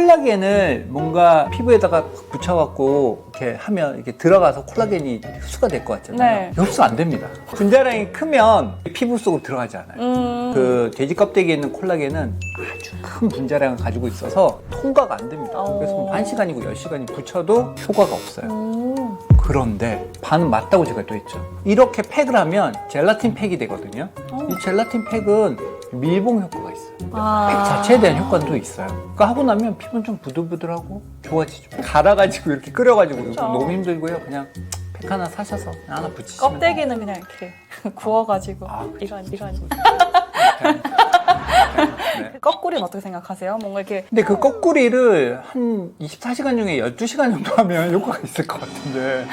콜라겐을 뭔가 피부에다가 붙여갖고 이렇게 하면 이렇게 들어가서 콜라겐이 흡수가 될 것 같잖아요. 네. 흡수 안 됩니다. 분자량이 크면 피부 속으로 들어가지 않아요. 음. 그 돼지 껍데기에 있는 콜라겐은 아주 큰 분자량을 가지고 있어서 통과가 안 됩니다. 어. 그래서 뭐 1시간이고 10시간이 붙여도 효과가 없어요. 음. 그런데 반은 맞다고 제가 또 했죠. 이렇게 팩을 하면 젤라틴 팩이 되거든요. 어. 이 젤라틴 팩은 밀봉 효과가 있어요. 아. 팩 자체에 대한 효과도 있어요. 그러니까 하고 나면 피부는 좀 부들부들하고 좋아지죠. 갈아가지고 이렇게 끓여가지고 그쵸. 너무 힘들고요. 그냥 팩 하나 사셔서 그냥 하나 붙이시면 껍데기는 그냥 이렇게 구워가지고 아, 그쵸, 이런 이런. 거꾸리는 어떻게 생각하세요? 뭔가 이렇게 근데 그 거꾸리를 한 24시간 중에 12시간 정도 하면 효과가 있을 것 같은데.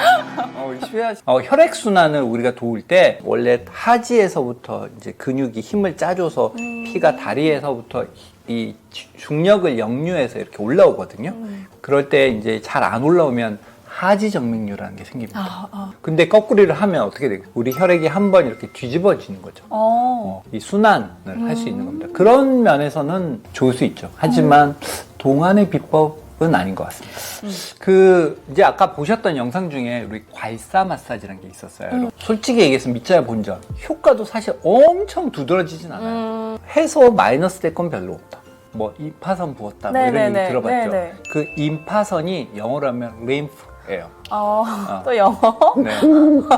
어, 24시간. 어, 혈액순환을 우리가 도울 때 원래 하지에서부터 이제 근육이 힘을 짜줘서 피가 다리에서부터 이 중력을 역류해서 이렇게 올라오거든요. 그럴 때 이제 잘 안 올라오면 하지 정맥류라는 게 생깁니다. 아, 아. 근데 거꾸리를 하면 어떻게 되겠어요? 우리 혈액이 한 번 이렇게 뒤집어지는 거죠. 어. 어, 이 순환을 할수 있는 겁니다. 그런 면에서는 좋을 수 있죠. 하지만 동안의 비법은 아닌 것 같습니다. 음. 그 이제 아까 보셨던 영상 중에 우리 괄사 마사지라는 게 있었어요. 음. 솔직히 얘기해서 밑자야 본전 효과도 사실 엄청 두드러지진 않아요. 음. 해서 마이너스 될 건 별로 없다. 뭐 임파선 부었다 뭐 이런. 얘기 들어봤죠. 네네. 그 임파선이 영어로 하면 림프 예요. 어. 어. 또 영어? 네.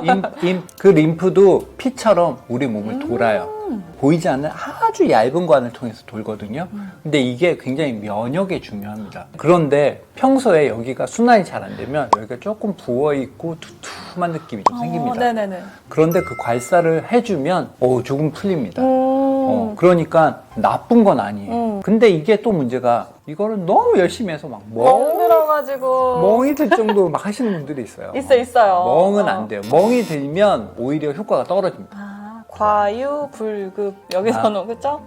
임, 임, 그 림프도 피처럼 우리 몸을 음. 돌아요. 보이지 않는 아주 얇은 관을 통해서 돌거든요. 음. 근데 이게 굉장히 면역에 중요합니다. 그런데 평소에 여기가 순환이 잘 안 되면 여기가 조금 부어 있고 두툼한 느낌이 좀 생깁니다. 어, 네네네. 그런데 그 괄사를 해주면 어, 조금 풀립니다. 음. 어, 그러니까 나쁜 건 아니에요. 음. 근데 이게 또 문제가 이거를 너무 열심히 해서 막 멍, 멍 들어가지고. 멍이 들 정도로 막 하시는 분들이 있어요. 있어 있어요. 멍은 어. 안 돼요. 멍이 들면 오히려 효과가 떨어집니다. 아, 과유불급 여기서는 그죠?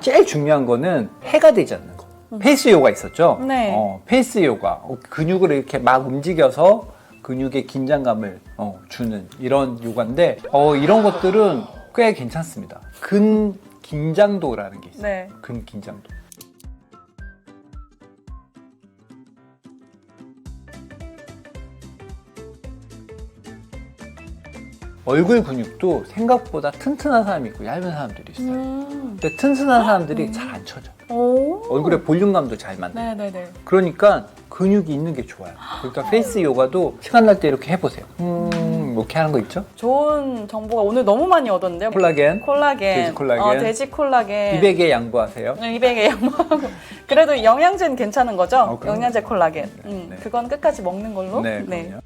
제일 중요한 거는 해가 되지 않는 거. 페이스 요가 있었죠? 네. 어, 페이스 요가. 어, 근육을 이렇게 막 움직여서 근육에 긴장감을 어, 주는 이런 요가인데, 어, 이런 것들은 꽤 괜찮습니다. 근 긴장도라는 게 있어요. 네. 근 긴장도. 얼굴 근육도 생각보다 튼튼한 사람이 있고 얇은 사람들이 있어요. 음. 근데 튼튼한 사람들이 잘 안 쳐져. 오. 얼굴에 볼륨감도 잘 만나. 네네네. 그러니까 근육이 있는 게 좋아요. 그러니까 페이스 요가도 시간 날 때 이렇게 해보세요. 음, 이렇게 하는 거 있죠? 좋은 정보가 오늘 너무 많이 얻었는데요. 콜라겐, 콜라겐. 돼지 콜라겐. 어, 돼지 콜라겐. 200에 양보하세요. 200에 양보하고. 그래도 영양제는 괜찮은 거죠? 어, 그럼요. 영양제 콜라겐. 네, 음, 네. 그건 끝까지 먹는 걸로. 네, 그럼요.